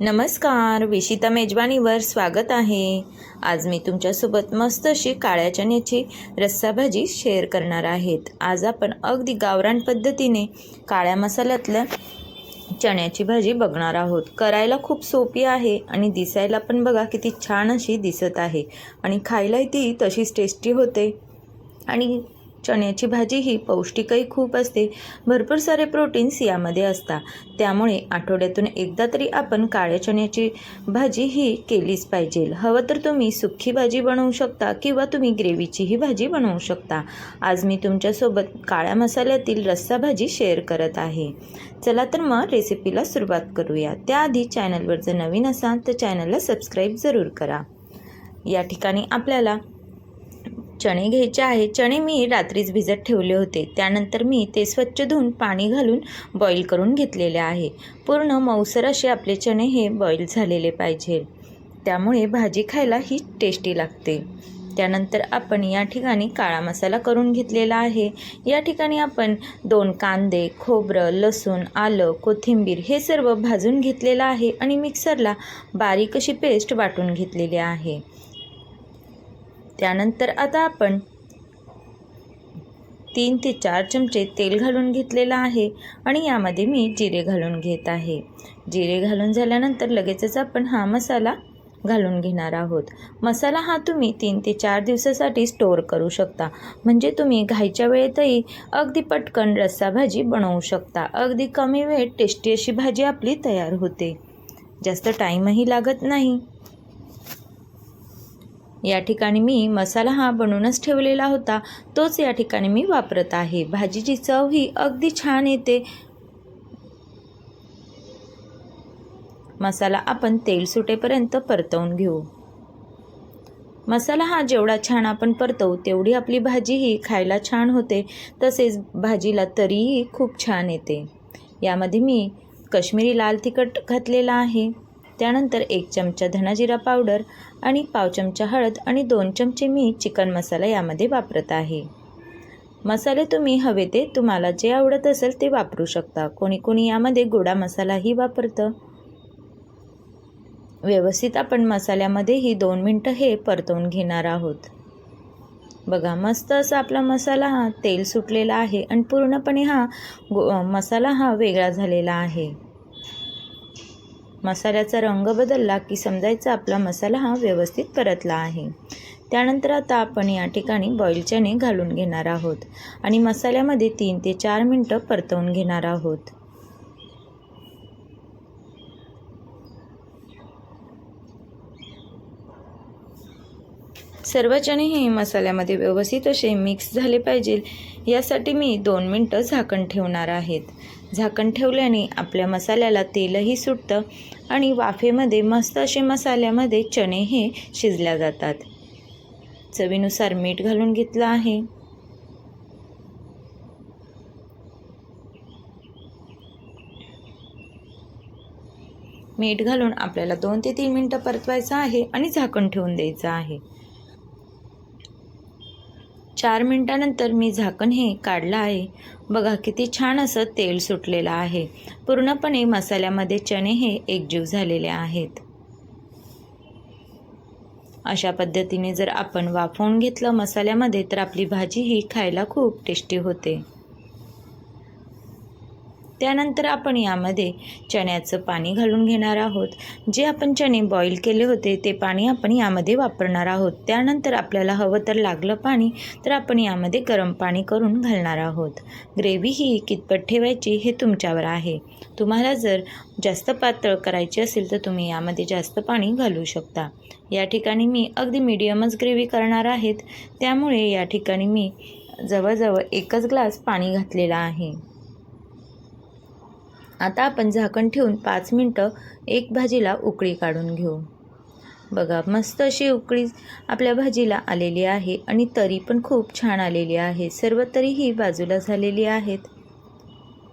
नमस्कार विशिता मेजवानीवर स्वागत आहे. आज मी तुमच्यासोबत मस्त अशी काळ्या चण्याची रस्सा भाजी शेअर करणार आहेत. आज आपण अगदी गावरान पद्धतीने काळ्या मसाल्यातल्या चण्याची भाजी बघणार आहोत. करायला खूप सोपी आहे आणि दिसायला पण बघा किती छान अशी दिसत आहे. आणि खायलाही ती तशीच टेस्टी होते. आणि चण्याची भाजी ही पौष्टिकही खूप असते. भरपूर सारे प्रोटीन्स यामध्ये असतात. त्यामुळे आठवड्यातून एकदा तरी आपण काळ्या चण्याची भाजी ही केलीच पाहिजे. हवं तर तुम्ही सुक्की भाजी बनवू शकता किंवा तुम्ही ग्रेव्हीचीही भाजी बनवू शकता. आज मी तुमच्यासोबत काळ्या मसाल्यातील रस्सा भाजी शेअर करत आहे. चला तर मग रेसिपीला सुरुवात करूया. त्याआधी चॅनलवर जर नवीन असाल तर चॅनलला सबस्क्राईब जरूर करा. या ठिकाणी आपल्याला चणे घ्यायचे आहे. चणे मी रात्रीच भिजत ठेवले होते. त्यानंतर मी ते स्वच्छ धुवून पाणी घालून बॉईल करून घेतलेले आहे. पूर्ण मऊसर असे आपले चणे हे बॉईल झालेले पाहिजे. त्यामुळे भाजी खायला ही टेस्टी लागते. त्यानंतर आपण या ठिकाणी काळा मसाला करून घेतलेला आहे. या ठिकाणी आपण दोन कांदे खोबरं लसूण आलं कोथिंबीर हे सर्व भाजून घेतलेलं आहे आणि मिक्सरला बारीक अशी पेस्ट वाटून घेतलेली आहे. त्यानंतर आता आपण तीन ते चार चमचे तेल घालून घेतलेलं आहे आणि यामध्ये मी जिरे घालून घेत आहे. जिरे घालून झाल्यानंतर लगेचच आपण हा मसाला घालून घेणार आहोत. मसाला हा तुम्ही तीन ते चार दिवसासाठी स्टोअर करू शकता. म्हणजे तुम्ही घाईच्या वेळेतही अगदी पटकन रस्सा भाजी बनवू शकता. अगदी कमी वेळेत टेस्टी अशी भाजी आपली तयार होते. जास्त टाईमही लागत नाही. या ठिकाणी मी मसाला हा बनवूनच ठेवलेला होता. तोच या ठिकाणी मी वापरत आहे. भाजीची चव ही अगदी छान येते. मसाला आपण तेल सुटेपर्यंत परतवून घेऊ. मसाला हा जेवढा छान आपण परतवू तेवढी आपली भाजी ही खायला छान होते. तसेच भाजीला तरीही खूप छान येते. यामध्ये मी कश्मीरी लाल तिखट घातलेला आहे. त्यानंतर एक चमचा धनाजिरा पावडर आणि पाव चमचा हळद आणि दोन चमचे मी चिकन मसाला यामध्ये वापरत आहे. मसाले तुम्ही हवे ते तुम्हाला जे आवडत असेल ते वापरू शकता. कोणी कोणी यामध्ये गोडा मसालाही वापरतं. व्यवस्थित आपण मसाल्यामध्येही दोन मिनटं हे परतवून घेणार आहोत. बघा मस्त असा आपला मसाला हा तेल सुटलेला आहे आणि पूर्णपणे हा गो मसाला हा वेगळा झालेला आहे. मसाल्याचा रंग बदलला की समजायचा आपला मसाला हा व्यवस्थित परतला आहे. त्यानंतर आता आपण या ठिकाणी बॉईल चणे घालून घेणार आहोत आणि मसाल्यामध्ये तीन ते चार मिनटं परतवून घेणार आहोत. सर्व चणे हे मसाल्यामध्ये व्यवस्थित असे मिक्स झाले पाहिजे. यासाठी मी दोन मिनटं झाकण ठेवणार आहेत. झाकण ठेवल्याने आपल्या मसाल्याला तेलही सुटतं आणि वाफेमध्ये मस्त असे मसाल्यामध्ये चणे हे शिजल्या जातात. चवीनुसार मीठ घालून घेतलं आहे. मीठ घालून आपल्याला दोन ते तीन मिनटं परतवायचं आहे आणि झाकण ठेवून द्यायचं आहे. चार मिनटानंतर मी झाकण हे काढलं आहे. बघा किती छान असं तेल सुटलेलं आहे. पूर्णपणे मसाल्यामध्ये चणे हे एकजीव झालेले आहेत. अशा पद्धतीने जर आपण वाफवून घेतलं मसाल्यामध्ये तर आपली भाजी ही खायला खूप टेस्टी होते. त्यानंतर आपण यामध्ये चण्याचं पाणी घालून घेणार आहोत. जे आपण चणे बॉईल केले होते ते पाणी आपण यामध्ये वापरणार आहोत. त्यानंतर आपल्याला हवं तर लागलं पाणी तर आपण यामध्ये गरम पाणी करून घालणार आहोत. ग्रेव्ही ही कितपत ठेवायची हे तुमच्यावर आहे. तुम्हाला जर जास्त पातळ करायची असेल तर तुम्ही यामध्ये जास्त पाणी घालू शकता. या ठिकाणी मी अगदी मीडियमच ग्रेव्ही करणार आहेत. त्यामुळे या ठिकाणी मी जवळजवळ एकच ग्लास पाणी घातलेलं आहे. आता आपण झाकण ठेवून पाच मिनटं एक भाजीला उकळी काढून घेऊ. बघा मस्त अशी उकळी आपल्या भाजीला आलेली आहे आणि तरी पण खूप छान आलेली आहे. सर्व तरीही बाजूला झालेली आहेत.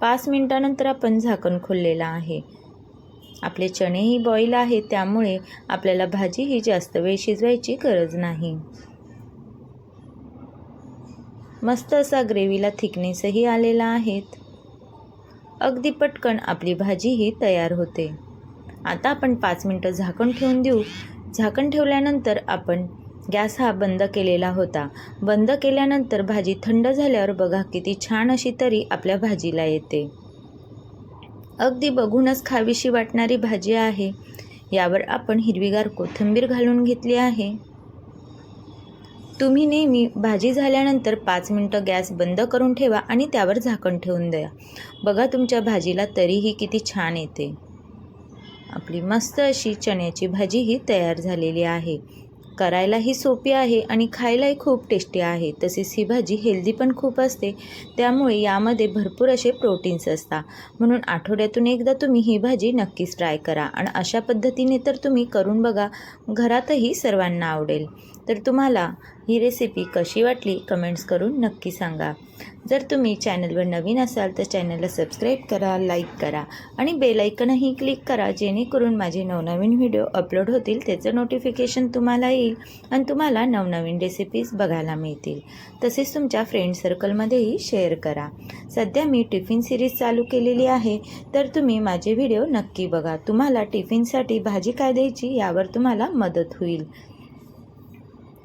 पाच मिनटानंतर आपण झाकण खोललेलं आहे. आपले चणेही बॉईल आहे त्यामुळे आपल्याला भाजी ही जास्त वेळ शिजवायची गरज नाही. मस्त असा ग्रेव्हीला थिकनेसही आलेला आहेत अगदी पटकन आपली भाजी ही तयार होते. आता आपण पाच मिनटं झाकण ठेवून देऊ. झाकण ठेवल्यानंतर आपण गॅस हा बंद केलेला होता. बंद केल्यानंतर भाजी थंड झाल्यावर बघा किती छान अशी तरी आपल्या भाजीला येते. अगदी बघूनच खावीशी वाटणारी भाजी आहे. यावर आपण हिरवीगार कोथिंबीर घालून घेतली आहे. तुम्ही नेहमी भाजी झाल्यानंतर पाच मिनटं गॅस बंद करून ठेवा आणि त्यावर झाकण ठेवून द्या. बघा तुमच्या भाजीला तरीही किती छान येते. आपली मस्त अशी चण्याची भाजी ही तयार झालेली आहे. करायलाही सोपी आहे आणि खायलाही खूप टेस्टी आहे. तसेच ही भाजी हेल्दी पण खूप असते. त्यामुळे यामध्ये भरपूर असे प्रोटीन्स असतात. म्हणून आठवड्यातून एकदा तुम्ही ही भाजी नक्कीच ट्राय करा आणि अशा पद्धतीने तर तुम्ही करून बघा. घरातही सर्वांना आवडेल. तर तुम्हाला ही रेसिपी कशी वाटली कमेंट्स करून नक्की सांगा. जर तुम्ही चॅनलवर नवीन असाल तर चॅनलला सबस्क्राईब करा लाईक करा आणि बेलायकनही क्लिक करा जेणेकरून माझे नवनवीन व्हिडिओ अपलोड होतील त्याचं नोटिफिकेशन तुम्हाला येईल आणि तुम्हाला नवनवीन रेसिपीज बघायला मिळतील. तसेच तुमच्या फ्रेंड सर्कलमध्येही शेअर करा. सध्या मी टिफिन सिरीज चालू केलेली आहे तर तुम्ही माझे व्हिडिओ नक्की बघा. तुम्हाला टिफिनसाठी भाजी काय द्यायची यावर तुम्हाला मदत होईल.